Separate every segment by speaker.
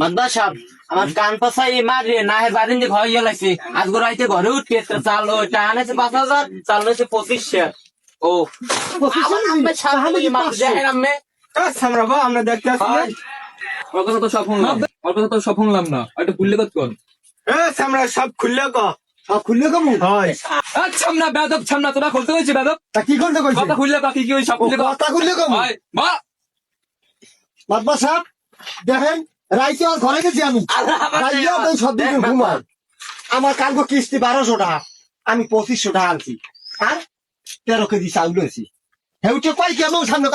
Speaker 1: মাদ্দা সাহেব আমার কান পাশাই মারে না হে বাদিন যে ঘর ইয়ে লাগছে। আজ ঘরে উঠকে চাল ওইটা আনেছে পাঁচ হাজার চাল হয়েছে পঁচিশশো ও আমার
Speaker 2: দেখতে আসছি। না।
Speaker 3: ওর কথা তো সব শুনলাম। ওর কথা তো সব শুনলাম না। একটা খুললে কত কোন?
Speaker 2: এ আমরা সব খুললে ক।
Speaker 4: সব খুললে কমু?
Speaker 2: হয়।
Speaker 3: আচ্ছা না বেদব ছামনা তোরা খুলতে হয়েছে বেদব?
Speaker 4: তা কি করতে কইছে?
Speaker 3: কথা খুললে বাকি কি ওই সব
Speaker 4: ও
Speaker 3: খুললে কত
Speaker 4: কথা খুললে কমু?
Speaker 3: হয়। মা!
Speaker 4: মাদবা সাহেব দেখেন রাইতে আর ঘরে গেছি আমি। রাইতে তো সব দিকে ঘুমাই আমার কালকে কিস্তি বারোশো টাকা আমি পঁচিশশো টাকা আনছি। আর তেরো কেজি চাউল হয়েছি হেউটে সামনে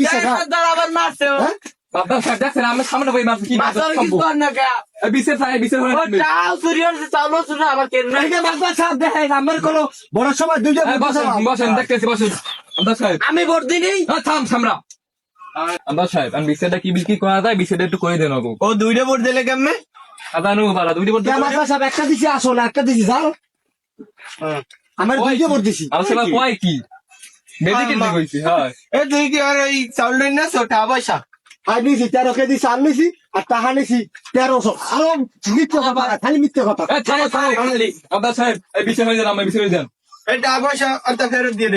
Speaker 4: বিশেষ হাত, হ্যাঁ? এই যে বিশেষ হাত,
Speaker 1: দাঁড়া আবার মারছে ও।
Speaker 4: হ্যাঁ?
Speaker 3: বাবা সাহেব দেখছেন আমার সামনে বই মাছ কি মাছ
Speaker 1: মাথার কিছু না কে
Speaker 3: বিশের সাহেব বিশের
Speaker 1: ও চাল চুরি হচ্ছে চাউল চুরি আমার কেন
Speaker 4: এই যে মাদবা সাহেব দেখেন আমার কোনো বড় সময় দুইটা
Speaker 3: বসেন বসেন দেখতেছি বসেন। আন্দাজ সাহেব
Speaker 1: আমি ভোট দিই
Speaker 3: আ, থাম সামরা আন্দাজ সাহেব আমি বিষয়টা কি বিক্রি করা যায় বিষয়টা একটু করে দেন
Speaker 2: ও দুইটা ভোট দিলে কেমনে?
Speaker 3: আদানু বারা দুই বলতে
Speaker 4: মাদবা সাহেব একটা দিছি আসল একটা দিছি যাও। আমার দুইটা ভোট দিছি।
Speaker 3: আমার কয় কি? কইছি হ্যাঁ।
Speaker 2: এ তুই কি আর ওই চাউল না ছোটা পয়সা?
Speaker 4: আর নিছি তেরো কেজি চাল নিছি আর টাকা নিছি তেরোশো। আরও মিথ্যে কথা খালি মিথ্যে কথা।
Speaker 3: সাহেব হয়ে যান হয়ে যান।
Speaker 2: পয়সা অত ফেরত দিয়ে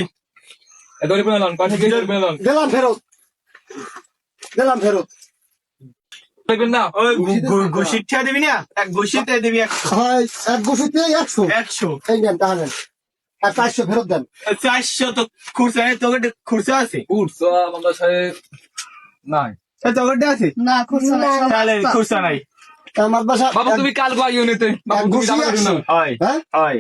Speaker 4: দিলাম দিলাম
Speaker 3: দেখবেন না?
Speaker 2: ওই ঘুষির ঠিয়া দিবি না? এক ঘুষিতে দিবি
Speaker 4: এক একশো।
Speaker 2: একশো।
Speaker 4: এই নেন টাকা আর চারশো ফেরত দেন।
Speaker 2: চারশো তো খুরসা তোকে খুরসা আছে।
Speaker 3: আন্দাজ সাহেব নাই।
Speaker 2: তোকে আছে?
Speaker 5: না খুঁজছো না। সব
Speaker 2: তাহলে খুরসা নাই।
Speaker 4: আমার বাসা
Speaker 3: বাবা তুমি কাল গো ইউনিতে বাবা তুমি যাবে না?
Speaker 2: হয়
Speaker 4: হ্যাঁ?
Speaker 2: হয়।